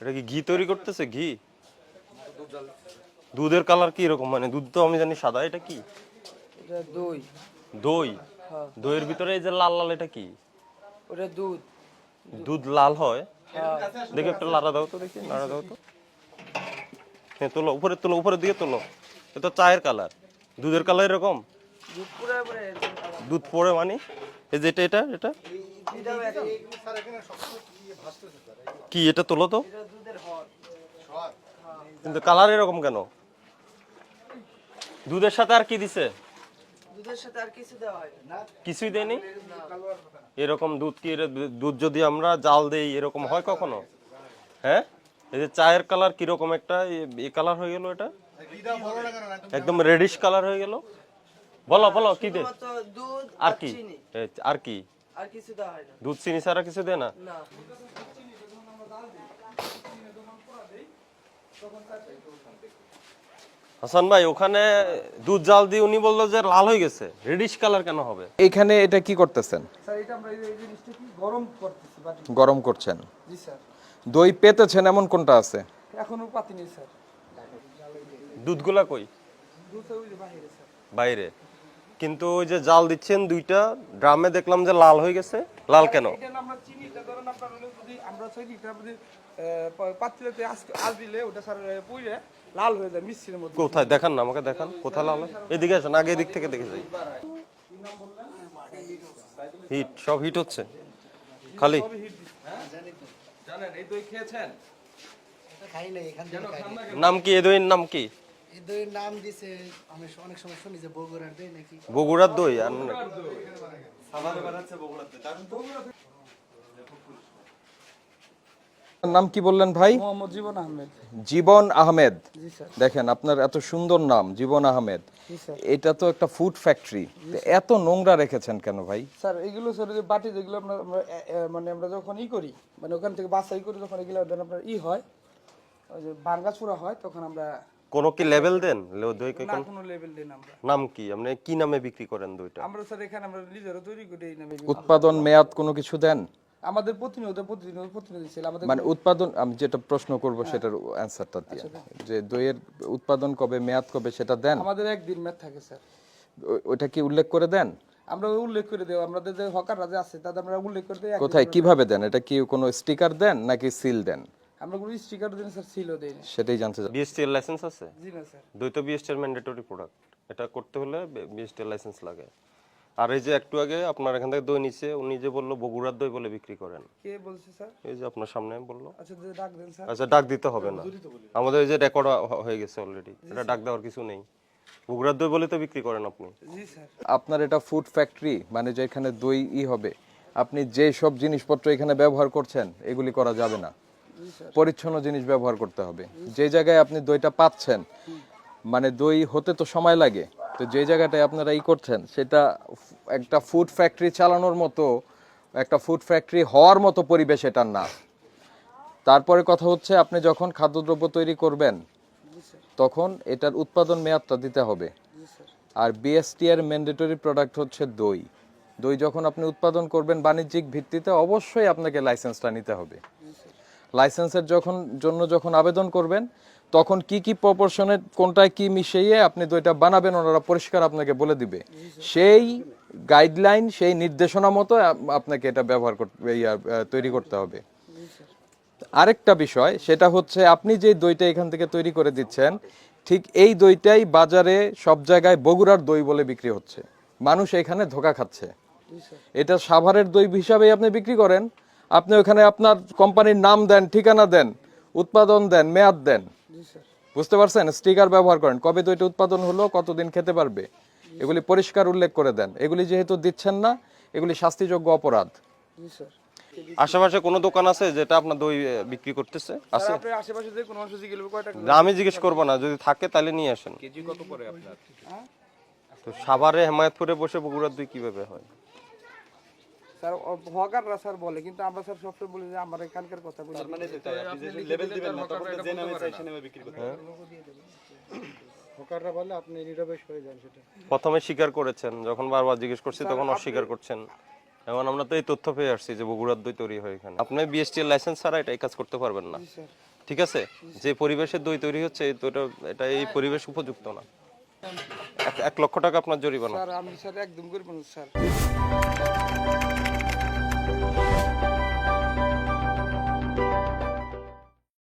এটা কি ঘি তৈরি করতেছে? ঘি? দুধের কালার কি এরকম? মানে দুধ তো আমি জানি সাদা এটা কি? দই। দই? হ্যাঁ। দইয়ের ভিতরে এই যে লাল লাল এটা কি? ওটা দুধ। দুধ লাল হয়? হ্যাঁ। দেখি একটা লাড়া দাও তো দেখি লাড়া দাও তো। হ্যাঁ তোলো উপরে তোলো উপরের দিকে তোলো। এটা চায়ের কালার দুধের কালার এরকম? দুধ পড়ে মানে? এই যে এটা এটা এটা। কি এটা তোলো তো? কিন্তু কালার এরকম কেন? দুধের সাথে আর কি দিছে? দুধের সাথে আর কিছু দেওয়া হয় না। কিছুই দেয়নি? এরকম দুধ কি দুধ যদি আমরা জাল দেই এরকম হয় কখনো? হ্যাঁ? এই যে চায়ের কালার কীরকম একটা এই কালার হয়ে গেল এটা? একদম রেডিশ কালার হয়ে গেল? বলো বলো কি দে আর কি? আর কি? আর কিছু দেওয়া হয় না। দুধ চিনি ছাড়া কিছু দেয় না? না। হাসান ভাই ওখানে দুধ জাল দিয়ে উনি বলল যে লাল হয়ে গেছে। রেডিশ কালার কেন হবে? এইখানে এটা কি করতেছেন? স্যার এটা আমরা এই জিনিসটা কি গরম করতেছি গরম করছেন। জি স্যার। দই পেতেছেন এমন কোনটা আছে? এখনও পাতি নেই স্যার। দুধগুলা কই? দুধ ওই বাইরে স্যার। বাইরে? কিন্তু ওই যে জাল দিচ্ছেন দুইটা ড্রামে দেখলাম যে লাল হয়ে গেছে। লাল কেন? এটা না আমরা চিনিটা ধরেন আপনার হলো যদি আমরা চিনিটা যদি পাত্রতে আজ দিলে ওটা স্যার লাল হয়ে যায় কোথায়? দেখান না আমাকে দেখান। কোথায় লাল? এদিকে আসেন আগে এদিক থেকে দেখে যাই। হিট সব হিট হচ্ছে? খালি? জানেন এই দই খেয়েছেন? খাই নাই এখান থেকে খাই নাই। নাম কি? এ নাম কি? দইয়ের নাম দিছে আমি অনেক সময় শুনি যে বগুড়ার দই নাকি? বগুড়ার দই আর নাম কি বললেন ভাই? মোহাম্মদ জীবন আহমেদ। জীবন আহমেদ। দেখেন আপনার এত সুন্দর নাম জীবন আহমেদ। এটা তো একটা ফুড ফ্যাক্টরি এত নোংরা রেখেছেন কেন ভাই? স্যার এগুলো স্যার যে বাটি যেগুলো আমরা মানে আমরা যখন ই করি মানে ওখান থেকে বাছাই করি যখন এগুলো আপনার ই হয় ওই যে ভাঙ্গাচুরা হয় তখন আমরা কোনো কি লেভেল দেন? দই কে না কোন- কোনো লেভেল দিই না আমরা। নাম কি? আপনি কি নামে বিক্রি করেন দইটা? আমরা স্যার এখানে আমরা নিজেরা তৈরি করি এই নামে উৎপাদন মেয়াদ কোনো কিছু দেন? আমাদের প্রতিনিয়ত প্রতিনিয়ত প্রতিনিধি ছিল আমাদের মানে উৎপাদন আমি যেটা প্রশ্ন করব সেটার অ্যান্সারটা দিয়ে। যে দইয়ের উৎপাদন কবে মেয়াদ কবে সেটা দেন? আমাদের একদিন ম্যাথ থাকে স্যার। ও- ওইটা কি উল্লেখ করে দেন? আমরা উল্লেখ করে দেবো আমাদের যে হকাররা যে আছে তাদের আমরা উল্লেখ করে দিই কোথায় কীভাবে দেন? এটা কি কোনো স্টিকার দেন নাকি সিল দেন? আমরা কোনো স্টিকার দিন স্যার ছিল দেই সেটাই জানতে চাই। বিএসটি এর লাইসেন্স আছে? জি না স্যার। দই তো বিএসটি এর ম্যান্ডেটরি প্রোডাক্ট এটা করতে হলে বিএসটি এর লাইসেন্স লাগে। আর এই যে একটু আগে আপনার এখান থেকে দই নিছে উনি যে বলল বগুড়ার দই বলে বিক্রি করেন। কে বলছে স্যার? এই যে আপনার সামনে বলল। আচ্ছা ডাক দেন স্যার। আচ্ছা ডাক দিতে হবে না। আমাদের এই যে রেকর্ড হয়ে গেছে অলরেডি এটা ডাক দেওয়ার কিছু নেই। বগুড়ার দই বলে তো বিক্রি করেন আপনি। জি স্যার। আপনার এটা ফুড ফ্যাক্টরি মানে যেখানে দই ই হবে আপনি যে সব জিনিসপত্র এখানে ব্যবহার করছেন এগুলি করা যাবে না। পরিচ্ছন্ন জিনিস ব্যবহার করতে হবে। যে জায়গায় আপনি দইটা পাচ্ছেন মানে দই হতে তো সময় লাগে, তো যে জায়গাটায় আপনারা ই করছেন, সেটা একটা ফুড ফ্যাক্টরি চালানোর মতো, একটা ফুড ফ্যাক্টরি হওয়ার মতো পরিবেশ এটা না। তারপরে কথা হচ্ছে, আপনি যখন খাদ্যদ্রব্য তৈরি করবেন, তখন এটার উৎপাদন মেয়াদটা দিতে হবে। আর বিএসটি এর ম্যান্ডেটরি প্রোডাক্ট হচ্ছে দই। দই যখন আপনি উৎপাদন করবেন বাণিজ্যিক ভিত্তিতে, অবশ্যই আপনাকে লাইসেন্সটা নিতে হবে। লাইসেন্সের যখন, জন্য যখন আবেদন করবেন, তখন কি কি প্রপোর্শনে কোনটায় কি মিশিয়ে আপনি দইটা বানাবেন, ওনারা পরিষ্কার আপনাকে বলে দিবে। সেই গাইডলাইন সেই নির্দেশনা মতো আপনাকে এটা ব্যবহার করতে তৈরি করতে হবে। আরেকটা বিষয়, সেটা হচ্ছে আপনি যে দইটা এখান থেকে তৈরি করে দিচ্ছেন, ঠিক এই দইটাই বাজারে সব জায়গায় বগুড়ার দই বলে বিক্রি হচ্ছে। মানুষ এখানে ধোকা খাচ্ছে। এটা সাভারের দই হিসাবেই আপনি বিক্রি করেন আপনি ওখানে আপনার কোম্পানির নাম দেন ঠিকানা দেন উৎপাদন দেন মেয়াদ দেন। বুঝতে পারছেন? স্টিকার ব্যবহার করেন। কবে দইটা উৎপাদন হলো কতদিন খেতে পারবে? এগুলি পরিষ্কার উল্লেখ করে দেন। এগুলি যেহেতু দিচ্ছেন না এগুলি শাস্তিযোগ্য অপরাধ। আশেপাশে কোনো দোকান আছে যেটা আপনার দই বিক্রি করতেছে? আছে? আমি জিজ্ঞেস করব না। যদি থাকে তাহলে নিয়ে আসেন। কেজি কত করে আপনার? তো সাভারে হেমায়তপুরে বসে বগুড়ার দই কীভাবে হয়? স্যার হকাররা স্যার বলে কিন্তু আমরা স্যার সবসময় বলি যে আমার এখানকার কথা বলি। হকাররা বলে আপনি নিরবেশ হয়ে যান সেটা। প্রথমে স্বীকার করেছেন যখন বারবার জিজ্ঞেস করছি তখন অস্বীকার করছেন। এখন আমরা তো এই তথ্য পেয়ে আসছি যে বগুড়ার দই তৈরি হয় এখানে। আপনি বিএসটি লাইসেন্স ছাড়া এটা কাজ করতে পারবেন না। ঠিক আছে? যে পরিবেশে দই তৈরি হচ্ছে এই দইটা এটা এই পরিবেশ উপযুক্ত না। এক- এক লক্ষ টাকা আপনার জরিমানা। স্যার আমি স্যার একদম করব না স্যার।